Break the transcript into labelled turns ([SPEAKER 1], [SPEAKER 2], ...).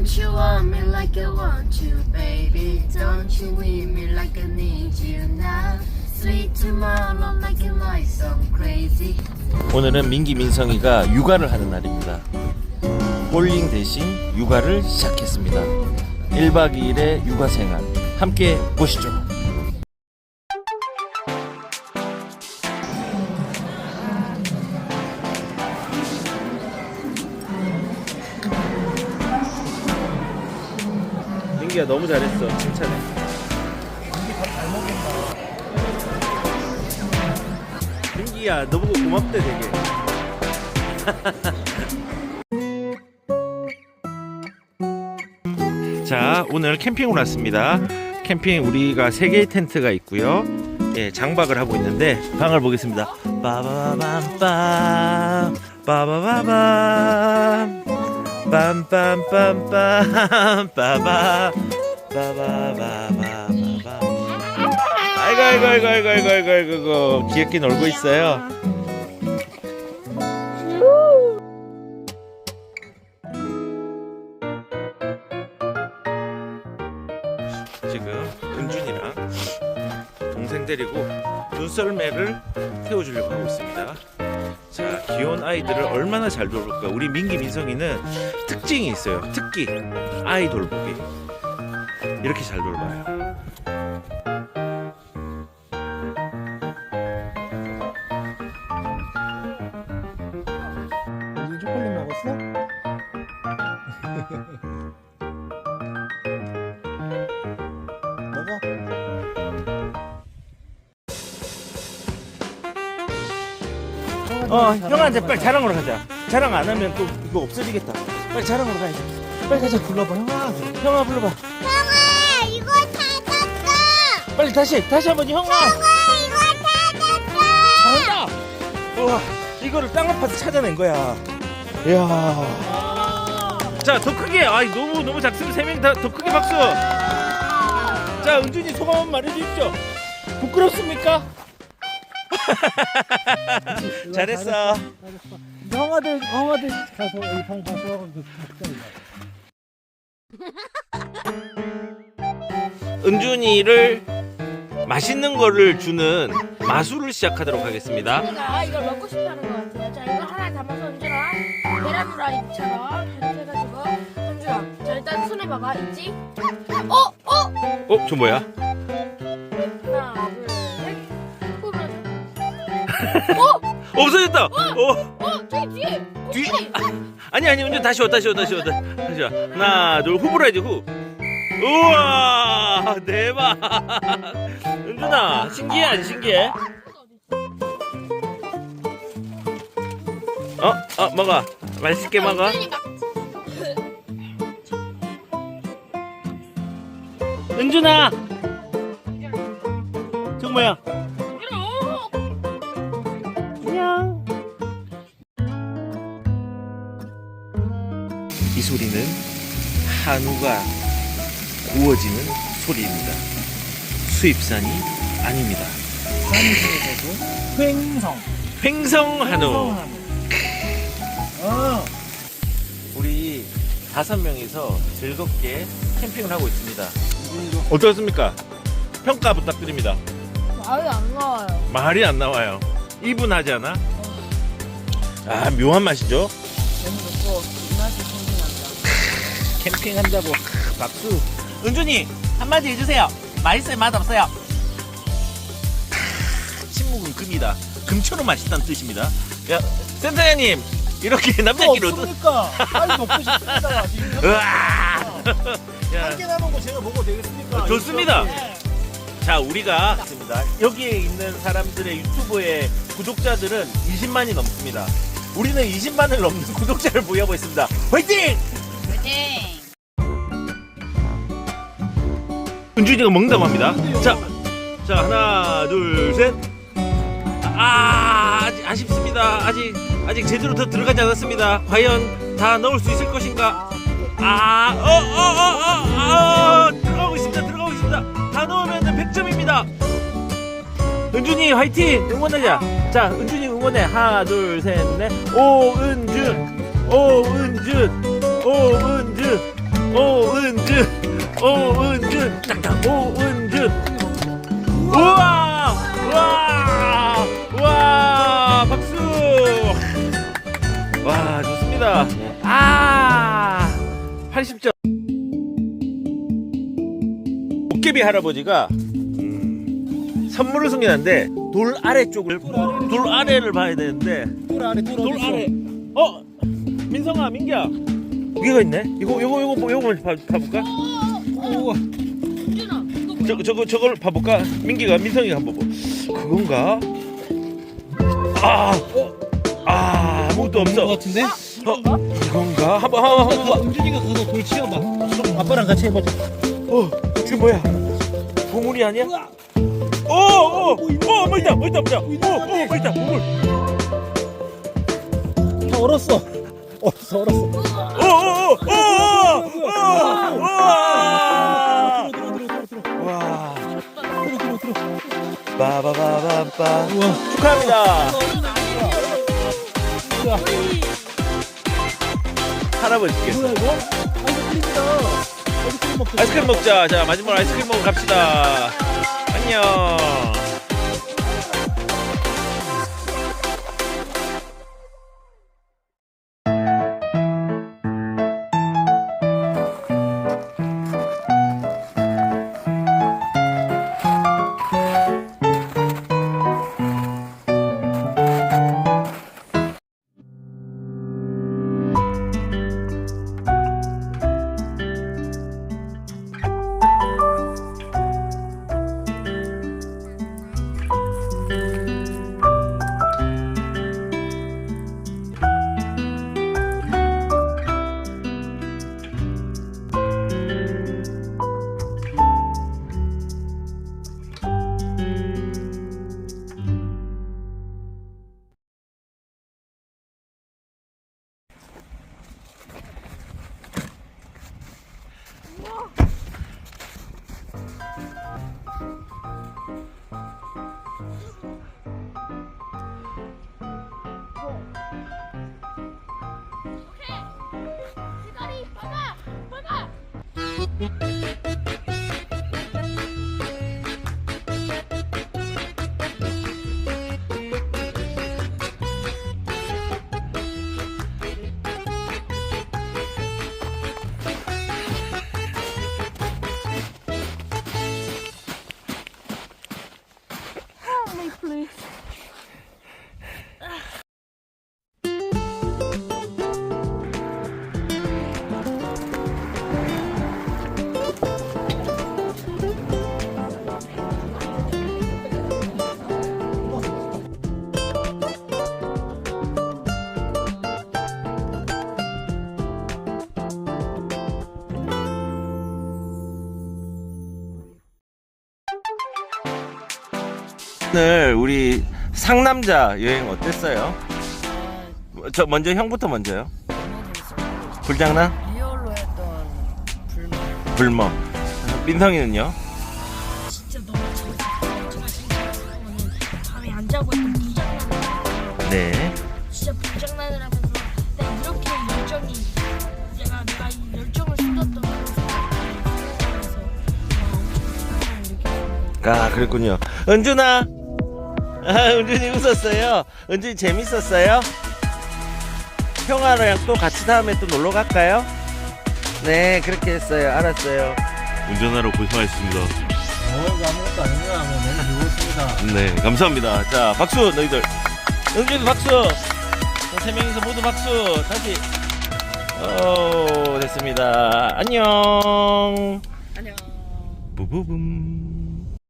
[SPEAKER 1] Don't you want me like I want you, baby? Don't you need me like I need you now? Sweet tomorrow, making life so crazy.
[SPEAKER 2] 오늘은 민기 민성이가 육아를 하는 날입니다. 볼링 대신 육아를 시작했습니다. 1박 2일의 육아 생활 함께 보시죠. 민기야 너무 잘했어. 칭찬해. 민기야 너보고 고맙대 되게. 자 오늘 캠핑을 왔습니다 캠핑 우리가 세 개의 텐트가 있고요 예, 장박을 하고 있는데 방을 보겠습니다 빠바밤빰 빠바바밤 빰빰빰빰 빠바 빠바바바바밤 아이고 아이고 아이고 아이고 아이고 아이고 아이고 귀엽게 놀고 있어요. 지금 은준이랑 동생 데리고 눈썰매를 태워주려고 하고 있습니다. 자, 귀여운 아이들을 얼마나 잘 돌볼까? 우리 민기 민성이는 특징이 있어요. 특기 아이 돌보기. 이렇게 잘 돌봐요.
[SPEAKER 3] 어,
[SPEAKER 2] 형한테 빨리 자랑으로 가자. 자랑 안 하면 또 이거 없어지겠다. 빨리 자랑으로 가야지. 빨리 가자.
[SPEAKER 3] 불러봐 형아.
[SPEAKER 2] 형아 불러봐.
[SPEAKER 4] 형아 이거 찾았어
[SPEAKER 2] 빨리 다시 다시 한번 형아.
[SPEAKER 4] 형아 이거 찾았어
[SPEAKER 2] 잘한다. 우와, 이거를 땅 아파서 찾아낸 거야. 이야. 자, 더 크게. 아, 너무 너무 작습니다. 세명 다 더 크게 박수. 자, 은준이 소감 한번 말해 주십시오. 부끄럽습니까? 잘했어.
[SPEAKER 3] 형아들 형아들 가서 여기 방 가서 그 각자
[SPEAKER 2] 은준이를 맛있는 거를 주는 마술을 시작하도록 하겠습니다.
[SPEAKER 5] 내가 이걸 먹고 싶다는 것 같아요. 자, 이거 하나 담아서 은준아, 계란 후라이처럼 이렇게 해가지고 은준아, 자 일단 손에 봐봐, 있지? 어, 어,
[SPEAKER 2] 어, 저 뭐야?
[SPEAKER 5] 후불.
[SPEAKER 2] 없어졌다. 어,
[SPEAKER 5] 어, 저기 뒤에.
[SPEAKER 2] 뒤. 아니 아니 은준 다시 와 다시 와 다시 와 다시 와. 하나 둘 후불어 야지 후. 우와 대박. 은준아 신기해 안 신기해? 어, 어 먹어. 맛있게 먹어.
[SPEAKER 5] 은준이 막
[SPEAKER 2] 은준아. 뭐야? 이 소리는 한우가 구워지는 소리입니다. 수입산이 아닙니다.
[SPEAKER 3] 한국에서도 횡성.
[SPEAKER 2] 횡성 한우.
[SPEAKER 3] 횡성한우. 어.
[SPEAKER 2] 우리 다섯 명이서 즐겁게 캠핑을 하고 있습니다. 어떻습니까? 평가 부탁드립니다.
[SPEAKER 5] 말이 안 나와요.
[SPEAKER 2] 말이 안 나와요. 이분 하지 않아? 아 묘한 맛이죠.
[SPEAKER 5] 너무 좋고.
[SPEAKER 2] 캠핑한다고 크, 박수. 은준이 한마디 해주세요. 맛있어요, 맛 없어요. 크, 침묵은 금이다. 금처럼 맛있다는 뜻입니다. 야 센터장님 이렇게 남자끼리 어떠?
[SPEAKER 3] 없으니까 빨리 먹고 싶습니다. 지금.
[SPEAKER 2] 으아. 야,
[SPEAKER 3] 한개 남은 거 제가 먹어도 되겠습니까?
[SPEAKER 2] 좋습니다.
[SPEAKER 3] 네.
[SPEAKER 2] 자 우리가 있습니다. 여기에 있는 사람들의 유튜브의 구독자들은 20만이 넘습니다. 우리는 20만을 넘는 구독자를 보유하고 있습니다. 화이팅!
[SPEAKER 5] 네.
[SPEAKER 2] 은준이가 먹는다고 합니다. 자, 자 하나, 둘, 셋. 아, 아직 아쉽습니다. 아직 아직 제대로 더 들어가지 않았습니다. 과연 다 넣을 수 있을 것인가? 아, 어, 어, 어, 어, 어, 들어가고 있습니다. 들어가고 있습니다. 다 넣으면 100점입니다. 은준이 화이팅! 응원하자. 자, 은준이 응원해. 하나, 둘, 셋, 넷. 오은준, 오은준, 오은준. 오은준 오은준 딱딱 오은준 우와 우와 우와 박수. 와 좋습니다. 아 80점. 도깨비 할아버지가 음, 선물을 숨겨놨는데 돌 아래쪽을 돌 아래를 봐야 되는데.
[SPEAKER 3] 돌 아래 돌?
[SPEAKER 2] 아래. 어 민성아 민기야 여기가 있네 이거 요거 요거 뭐, 요거 봐, 봐볼까
[SPEAKER 3] 우와.
[SPEAKER 5] 은준아 이거 뭐야?
[SPEAKER 2] 저, 저거 저걸 봐볼까 민기가 민성이가 한번 보 그건가 아, 어? 아 아무것도
[SPEAKER 3] 없는 것
[SPEAKER 2] 없어
[SPEAKER 3] 같은데?
[SPEAKER 2] 어 이건가 한번 한번 한번 봐.
[SPEAKER 3] 은준이가 가서 돌 치워봐. 아빠랑 같이 해보자.
[SPEAKER 2] 어 이게 뭐야 보물이 아니야 오오 오 뭐 있다 뭐 있다 뭐 있다 오 오 뭐 있다 보물
[SPEAKER 3] 다 얼었어.
[SPEAKER 2] 오오오오오오
[SPEAKER 3] 들어 들어 들어 들어 들어
[SPEAKER 2] 와
[SPEAKER 3] 우와.
[SPEAKER 2] 축하합니다
[SPEAKER 3] 우와.
[SPEAKER 2] 할아버지께.
[SPEAKER 3] 아이스크림 먹자
[SPEAKER 2] 자 마지막 아이스크림 먹으러 갑시다 안녕
[SPEAKER 5] me, please.
[SPEAKER 2] 오늘 우리 상남자 여행 어땠어요? 저 먼저 형부터 먼저요. 불장난?
[SPEAKER 1] 리얼로 했던 불만
[SPEAKER 2] 불멍. 민성이는요?
[SPEAKER 5] 진짜 너무 제가 밤에 안 자고 불장난
[SPEAKER 2] 네.
[SPEAKER 5] 진짜 불장난을 하면서 내가 이렇게 열정이 내가 내가 이 열정을 쏟았던 그래서 엄청 느꼈어요
[SPEAKER 2] 아 그랬군요. 은준아. 아, 은준이 웃었어요. 은준이 재밌었어요? 형아랑 또 같이 다음에 또 놀러 갈까요? 네 그렇게 했어요. 알았어요. 운전하러 고생하셨습니다.
[SPEAKER 3] 어, 아무것도 아니야. 뭐 너무 즐거웠습니다.
[SPEAKER 2] 네 감사합니다. 자 박수 너희들. 은준이 박수. 자, 세 명이서 모두 박수. 다시. 오 됐습니다. 안녕.
[SPEAKER 1] 안녕
[SPEAKER 2] 부부붐.